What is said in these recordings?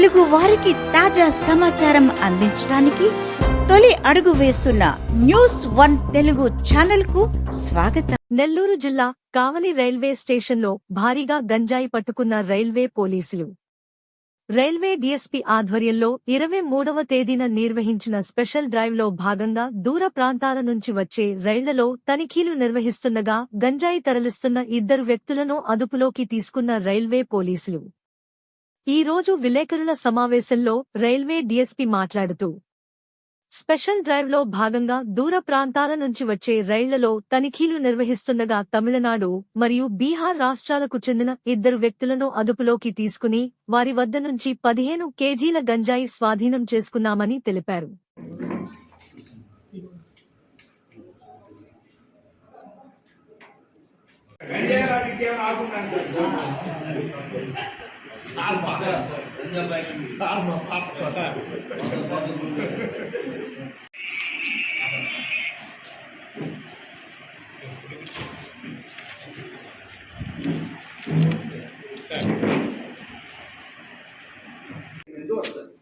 తెలుగు వారికి తాజా సమాచారం అందించడానికి తొలి అడుగు వేస్తున్న న్యూస్ వన్ తెలుగు ఛానల్కు స్వాగతం. నెల్లూరు జిల్లా కావలి రైల్వే స్టేషన్లో భారీగా గంజాయి పట్టుకున్న రైల్వే పోలీసులు. రైల్వే డీఎస్పీ ఆధ్వర్యంలో ఇరవై మూడవ తేదీన నిర్వహించిన స్పెషల్ డ్రైవ్లో భాగంగా దూర ప్రాంతాల నుంచి వచ్చే రైళ్ళలో తనిఖీలు నిర్వహిస్తుండగా గంజాయి తరలిస్తున్న ఇద్దరు వ్యక్తులను అదుపులోకి తీసుకున్న రైల్వే పోలీసులు. ఈ రోజు విలేకరుల సమావేశంలో రైల్వే డీఎస్పీ మాట్లాడుతూ స్పెషల్ డ్రైవ్లో భాగంగా దూర ప్రాంతాల నుంచి వచ్చే రైళ్ళలో తనిఖీలు నిర్వహిస్తుండగా తమిళనాడు మరియు బీహార్ రాష్ట్రాలకు చెందిన ఇద్దరు వ్యక్తులను అదుపులోకి తీసుకుని వారి వద్ద నుంచి పదిహేను కేజీల గంజాయి స్వాధీనం చేసుకున్నామని తెలిపారు.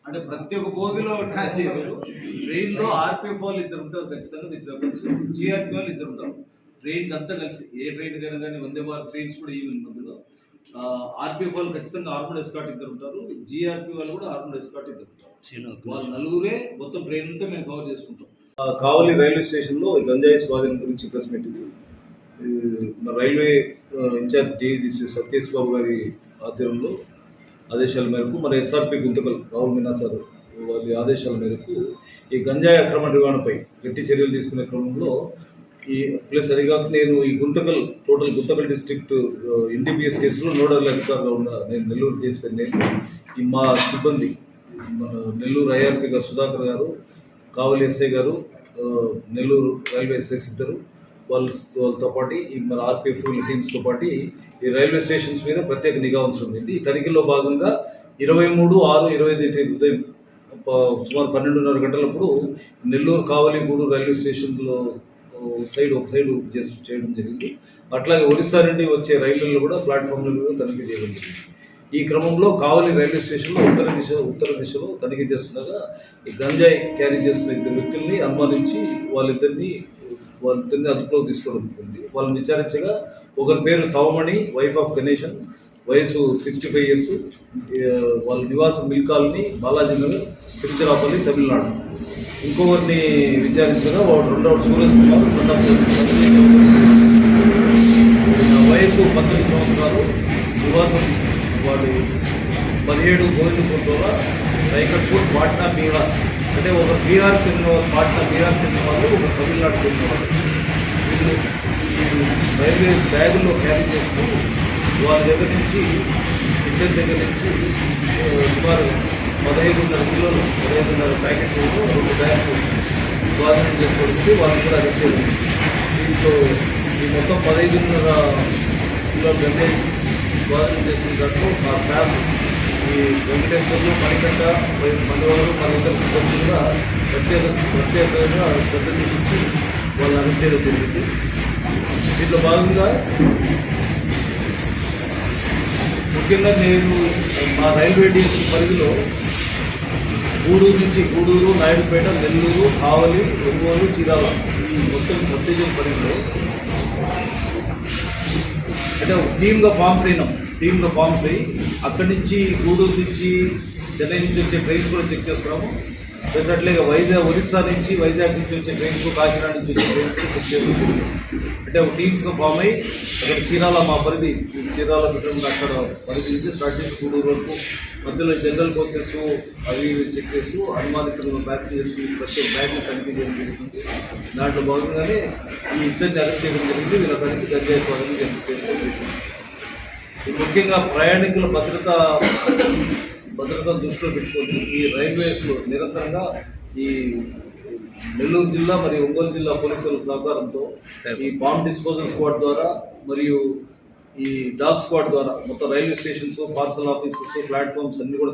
అంటే ప్రతి ఒక్క భోగిలో ట్యాక్సీ ట్రైన్లో ఆర్పిఎఫ్ వాళ్ళు ఇద్దరు ఉంటారు ఖచ్చితంగా విత్ వెపన్స్ జిఆర్పి వాళ్ళు ఇద్దరు ఉంటారు. ట్రైన్ అంతా కలిసి ఏ ట్రైన్ కైనా కానీ వందే భారత్ ట్రైన్స్ కూడా ఈవెన్ మందులో ఆర్పిఎఫ్ వాళ్ళు ఖచ్చితంగా ఆర్మడ్ ఎస్కాట్ ఇద్దరు ఉంటారు. జిఆర్పి వాళ్ళు కూడా ఆర్మడ్ ఎస్కాట్ ఇద్దరు ఉంటారు. వాళ్ళు నలుగురే మొత్తం ట్రైన్ అంతా మేము కవర్ చేసుకుంటాం. కావలి రైల్వే స్టేషన్లో గంజాయి స్వాధీనం గురించి ప్రెస్ మీట్ మన railway incharge DGC Satyesh Babu గారి ఆధ్వర్యంలో ఆదేశాల మేరకు మన ఎస్ఆర్పి గుంతకల్ రాహుల్ మీనా సార్ వారి ఆదేశాల మేరకు ఈ గంజాయి అక్రమ నిర్వహణపై గట్టి చర్యలు తీసుకునే క్రమంలో ఈ ప్లస్ అది కాక నేను ఈ Guntakal total Guntakal district NDPS కేసులో నోడల్ అధికారిగా ఉన్న నేను నెల్లూరు కేసు నేను ఈ మా సిబ్బంది మన నెల్లూరు ఐఆర్పి గారు సుధాకర్ గారు కావలి ఎస్ఐ గారు నెల్లూరు రైల్వే ఎస్ఐస్ ఇద్దరు వాళ్ళ వాళ్ళతో పాటు ఈ మన ఆర్పిఎఫ్ టీమ్స్తో పాటు ఈ రైల్వే స్టేషన్స్ మీద ప్రత్యేక నిఘా ఉంచడం ఈ తనిఖీలో భాగంగా ఇరవై మూడు ఆరు ఇరవై ఐదు తేదీ ఉదయం సుమారు పన్నెండున్నర గంటలప్పుడు నెల్లూరు కావలి గూడూరు రైల్వే స్టేషన్లో సైడ్ ఒక సైడ్ చేస్- చేయడం జరిగింది. అట్లాగే ఒరిస్సా నుండి వచ్చే రైళ్ళలో కూడా ప్లాట్ఫామ్లలో కూడా తనిఖీ చేయడం జరిగింది. ఈ క్రమంలో కావలి రైల్వే స్టేషన్లో ఉత్తర దిశ ఉత్తర దిశలో తనిఖీ చేస్తుండగా ఈ గంజాయి క్యారీ చేస్తున్న ఇద్దరు వ్యక్తుల్ని అనుమానించి వాళ్ళిద్దరిని వాళ్ళిద్దరిని అదుపులోకి తీసుకోవడం జరిగింది. వాళ్ళని విచారించగా ఒకరి పేరు తవమణి వైఫ్ ఆఫ్ గణేషన్ వయసు సిక్స్టీ ఫైవ్ ఇయర్స్ వాళ్ళ నివాసం మిల్కాలని బాలాజీ నగర్ తిరుచిరాపల్లి తమిళనాడు. ఇంకొకరిని విచారించగా వాడు రెండవ సూర్యస్ కుమార్ సన్ వయసు పంతొమ్మిది సంవత్సరాలు. నివాసం వాడి పదిహేడు గోవిందపూర్ ద్వారా రైకట్పూర్ పాట్నా బీహార్. అంటే ఒక బీహార్ చెందిన పాట్నా బీహార్ చెందిన వాళ్ళు ఒక తమిళనాడు చెందిన వాళ్ళు వీళ్ళు వీళ్ళు రైల్వే బ్యాగుల్లో క్యారీ చేస్తూ వాళ్ళ దగ్గర నుంచి ఇండియన్ దగ్గర నుంచి సుమారు పదహైదున్నర కిలోలు పదహైదున్నర ప్యాకెట్లు రెండు బ్యాగ్స్ స్వాధీనం చేసుకోవడానికి వాళ్ళు కూడా అరెస్ట్ దీంట్లో ఈ మొత్తం పదహైదున్నర కిలోలు గంటే స్వాధీనం చేసిన దాంట్లో మా స్టాఫ్ ఈ వెంకటేశ్వర్లు మణికంఠ మనోహరు మన కూడా ప్రత్యేక ప్రత్యేకంగా శ్రద్ధ చూపించి వాళ్ళు అరెస్ట్ చేయడం జరిగింది. దీంట్లో భాగంగా ముఖ్యంగా నేను మా రైల్వే డివిజన్ పరిధిలో గూడూరు నుంచి గూడూరు నాయుడుపేట నెల్లూరు ఆవలి ఒంగోలు చీరాల ఈ మొత్తం సబ్ డివిజన్ పరిధిలో అంటే టీమ్గా ఫామ్స్ అయినాం. టీమ్గా ఫామ్స్ అయ్యి అక్కడి నుంచి గూడూరు నుంచి చెన్నై నుంచి వచ్చే ట్రైన్స్ కూడా చెక్ చేస్తున్నాము. డెఫినెట్లీగా వైజాగ్ ఒరిస్సా నుంచి వైజాగ్ నుంచి వచ్చే ట్రైన్స్ కాకినాడ నుంచి వచ్చే ట్రైన్స్ చెక్ చేయడం అంటే ఒక టీమ్స్గా ఫామ్ అయ్యి అక్కడ చీరాల మా పరిధి చీరాల పెట్టడం అక్కడ పరిధి నుంచి స్టార్ట్ చేసి కూడూరు వరకు మధ్యలో జనరల్ కోచెస్ అవి ఇవి చెక్ చేస్తూ అనుమానితులు ప్యాసింజర్స్ ప్రతి ఒక్క బ్యాగ్ని తనిఖీ చేయడం జరుగుతుంది. దాంట్లో భాగంగానే ఈ ఇద్దరిని అరెస్ట్ చేయడం జరిగింది. వీళ్ళ పరిధి గంజాయి స్వాధీనం చేసుకోవడం జరిగింది. ముఖ్యంగా ప్రయాణికుల భద్రత భద్రత దృష్టిలో పెట్టుకొని ఈ రైల్వేస్లో నిరంతరంగా ఈ నెల్లూరు జిల్లా మరియు ఒంగోలు జిల్లా పోలీసుల సహకారంతో ఈ బాంబ్ డిస్పోజల్ స్క్వాడ్ ద్వారా మరియు ఈ డాగ్ స్క్వాడ్ ద్వారా మొత్తం railway stations parcel offices platforms అన్ని కూడా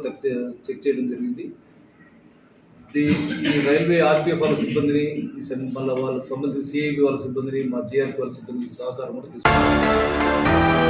చెక్ చేయడం జరిగింది. ఈ రైల్వే ఆర్పిఎఫ్ వాళ్ళ సిబ్బందిని మళ్ళీ వాళ్ళకి సంబంధించి సిఐబి వాళ్ళ సిబ్బందిని మా జిఆర్పి వాళ్ళ సిబ్బంది సహకారం కూడా తీసుకున్నాం